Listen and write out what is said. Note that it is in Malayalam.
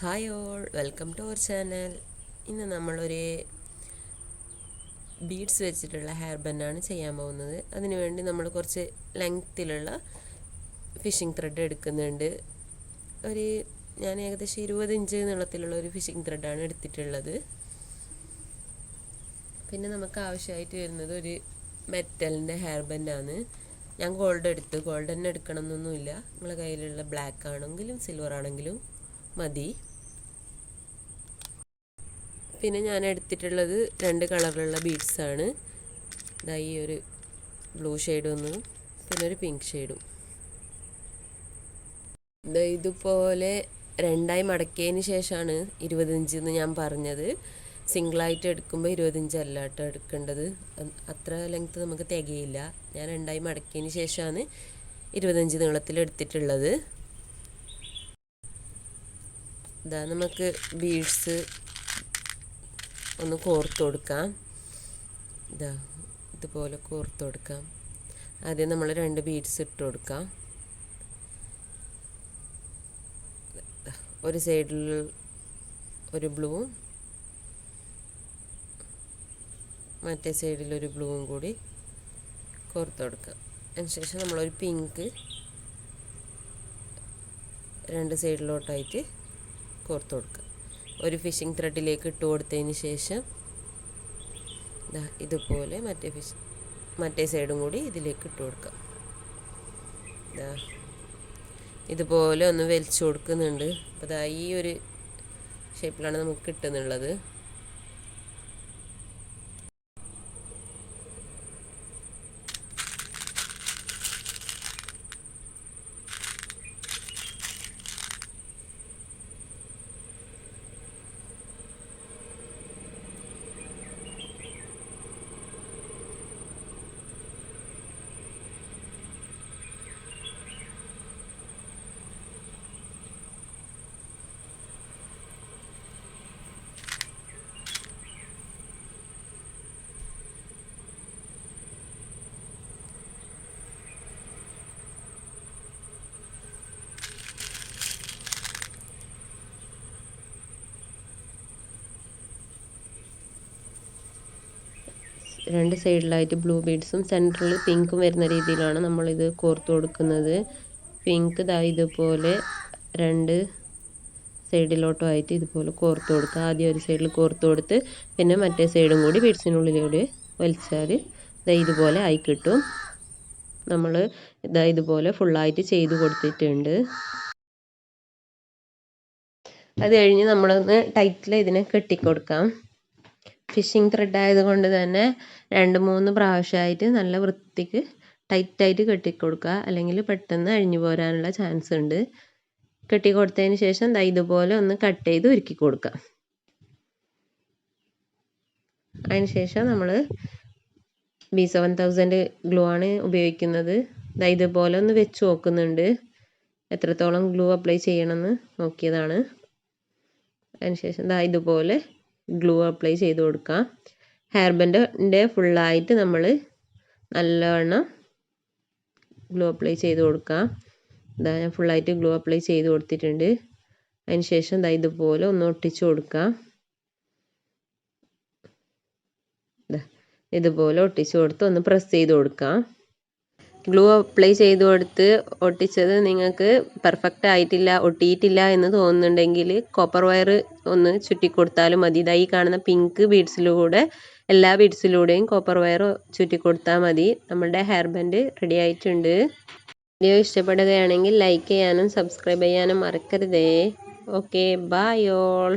Hi all welcome to our channel. ഇന്ന് നമ്മളൊരു ബീഡ്സ് വെച്ചിട്ടുള്ള ഹെയർ ബെൻഡാണ് ചെയ്യാൻ പോകുന്നത്. അതിനുവേണ്ടി നമ്മൾ കുറച്ച് ലെങ്ത്തിലുള്ള ഫിഷിംഗ് ത്രെഡ് എടുക്കുന്നുണ്ട്. ഒരു ഞാൻ ഏകദേശം ഇരുപത് ഇഞ്ച് നീളത്തിലുള്ള ഒരു ഫിഷിംഗ് ത്രെഡാണ് എടുത്തിട്ടുള്ളത്. പിന്നെ നമുക്ക് ആവശ്യമായിട്ട് വരുന്നത് ഒരു മെറ്റലിന്റെ ഹെയർ ബെൻഡാണ്. ഞാൻ ഗോൾഡ് എടുത്ത്. ഗോൾഡ് തന്നെ എടുക്കണം എന്നൊന്നുമില്ല നിങ്ങളുടെ കയ്യിലുള്ള ബ്ലാക്ക് ആണെങ്കിലും സിൽവർ ആണെങ്കിലും മതി. പിന്നെ ഞാൻ എടുത്തിട്ടുള്ളത് രണ്ട് കളറിലുള്ള ബീഡ്സാണ് ഇതാ ഈ ഒരു ബ്ലൂ ഷെയ്ഡ് ഒന്നും പിന്നെ ഒരു പിങ്ക് ഷെയ്ഡും ഇതുപോലെ രണ്ടായി മടക്കിയതിന് ശേഷമാണ് ഇരുപത്തഞ്ച് എന്ന് ഞാൻ പറഞ്ഞത്. സിംഗിളായിട്ട് എടുക്കുമ്പോൾ ഇരുപത്തഞ്ച് അല്ല കേട്ടോ എടുക്കേണ്ടത്. അത്ര ലെങ്ത്ത് നമുക്ക് തികയില്ല. ഞാൻ രണ്ടായി മടക്കിയതിന് ശേഷമാണ് ഇരുപത്തഞ്ച് നീളത്തിൽ എടുത്തിട്ടുള്ളത്. ഇതാ നമുക്ക് ബീഡ്സ് ഒന്ന് കോർത്ത് കൊടുക്കാം. ഇതാ ഇതുപോലെ കോർത്ത് കൊടുക്കാം. ആദ്യം നമ്മൾ രണ്ട് ബീഡ്സ് ഇട്ട് കൊടുക്കാം. ഒരു സൈഡിൽ ഒരു ബ്ലൂവും മറ്റേ സൈഡിൽ ഒരു ബ്ലൂവും കൂടി കോർത്ത് കൊടുക്കാം. അതിനുശേഷം നമ്മളൊരു പിങ്ക് രണ്ട് സൈഡിലോട്ടായിട്ട് കോർത്ത് കൊടുക്കുക ഒരു ഫിഷിംഗ് ത്രെഡിലേക്ക് ഇട്ട് കൊടുത്തതിന് ശേഷം ഇതുപോലെ മറ്റേ ഫിഷ് മറ്റേ സൈഡും കൂടി ഇതിലേക്ക് ഇട്ട് കൊടുക്കാം. ഇതുപോലെ ഒന്ന് വലിച്ചു കൊടുക്കുന്നുണ്ട്. അപ്പോൾ ഈ ഒരു ഷേപ്പിലാണ് നമുക്ക് കിട്ടുന്നുള്ളത്. രണ്ട് സൈഡിലായിട്ട് ബ്ലൂ ബീഡ്സും സെന്ററിൽ പിങ്കും വരുന്ന രീതിയിലാണ് നമ്മളിത് കോർത്ത് കൊടുക്കുന്നത്. പിങ്ക് ദാ ഇതുപോലെ രണ്ട് സൈഡിലോട്ടും ആയിട്ട് ഇതുപോലെ കോർത്ത് കൊടുക്കുക ആദ്യം ഒരു സൈഡിൽ കോർത്ത് കൊടുത്ത് പിന്നെ മറ്റേ സൈഡും കൂടി ബീഡ്സിനുള്ളിലൂടെ വലിച്ചാൽ ഇതാ ഇതുപോലെ ആയി കിട്ടും. നമ്മൾ ഇതാ ഇതുപോലെ ഫുള്ളായിട്ട് ചെയ്ത് കൊടുത്തിട്ടുണ്ട്. അത് കഴിഞ്ഞ് നമ്മളൊന്ന് ടൈറ്റിൽ ഇതിനെ കെട്ടിക്കൊടുക്കാം. ഫിഷിംഗ് ത്രെഡ് ആയതുകൊണ്ട് തന്നെ രണ്ട് മൂന്ന് പ്രാവശ്യമായിട്ട് നല്ല വൃത്തിക്ക് ടൈറ്റായിട്ട് കെട്ടിക്കൊടുക്കുക. അല്ലെങ്കിൽ പെട്ടെന്ന് അഴിഞ്ഞു പോരാനുള്ള ചാൻസ് ഉണ്ട്. കെട്ടിക്കൊടുത്തതിന് ശേഷം ദാ ഇതുപോലെ ഒന്ന് കട്ട് ചെയ്ത് ഒരുക്കി കൊടുക്കുക. അതിന് ശേഷം നമ്മൾ ബി സെവൻ തൗസൻഡ് ഗ്ലൂ ആണ് ഉപയോഗിക്കുന്നത്. ദാ ഇതുപോലെ ഒന്ന് വെച്ച് നോക്കുന്നുണ്ട്. എത്രത്തോളം ഗ്ലൂ അപ്ലൈ ചെയ്യണമെന്ന് നോക്കിയതാണ്. അതിനുശേഷം ദാ ഇതുപോലെ ഗ്ലൂ അപ്ലൈ ചെയ്ത് കൊടുക്കുക ഹെയർ ബെൻഡിന്റെ ഫുള്ളായിട്ട് നമ്മൾ നല്ലവണ്ണം ഗ്ലൂ അപ്ലൈ ചെയ്ത് കൊടുക്കുക ഇതാ ഞാൻ ഫുള്ളായിട്ട് ഗ്ലൂ അപ്ലൈ ചെയ്ത് കൊടുത്തിട്ടുണ്ട്. അതിന് ശേഷം ഇതാ ഇതുപോലെ ഒന്ന് ഒട്ടിച്ചു കൊടുക്കുക ഇതുപോലെ ഒട്ടിച്ചു കൊടുത്ത് ഒന്ന് പ്രസ് ചെയ്ത് കൊടുക്കാം. ഗ്ലൂ അപ്ലൈ ചെയ്ത് കൊടുത്ത് ഒട്ടിച്ചത് നിങ്ങൾക്ക് പെർഫെക്റ്റ് ആയിട്ടില്ല ഒട്ടിയിട്ടില്ല എന്ന് തോന്നുന്നുണ്ടെങ്കിൽ കോപ്പർ വയർ ഒന്ന് ചുറ്റി ചുറ്റിക്കൊടുത്താലും മതി. ഇതായി കാണുന്ന പിങ്ക് ബീഡ്സിലൂടെ എല്ലാ ബീഡ്സിലൂടെയും കോപ്പർ വയർ ചുറ്റി കൊടുത്താൽ മതി. നമ്മുടെ ഹെയർ ബാൻഡ് റെഡി ആയിട്ടുണ്ട്. വീഡിയോ ഇഷ്ടപ്പെടുകയാണെങ്കിൽ ലൈക്ക് ചെയ്യാനും സബ്സ്ക്രൈബ് ചെയ്യാനും മറക്കരുതേ. Okay bye all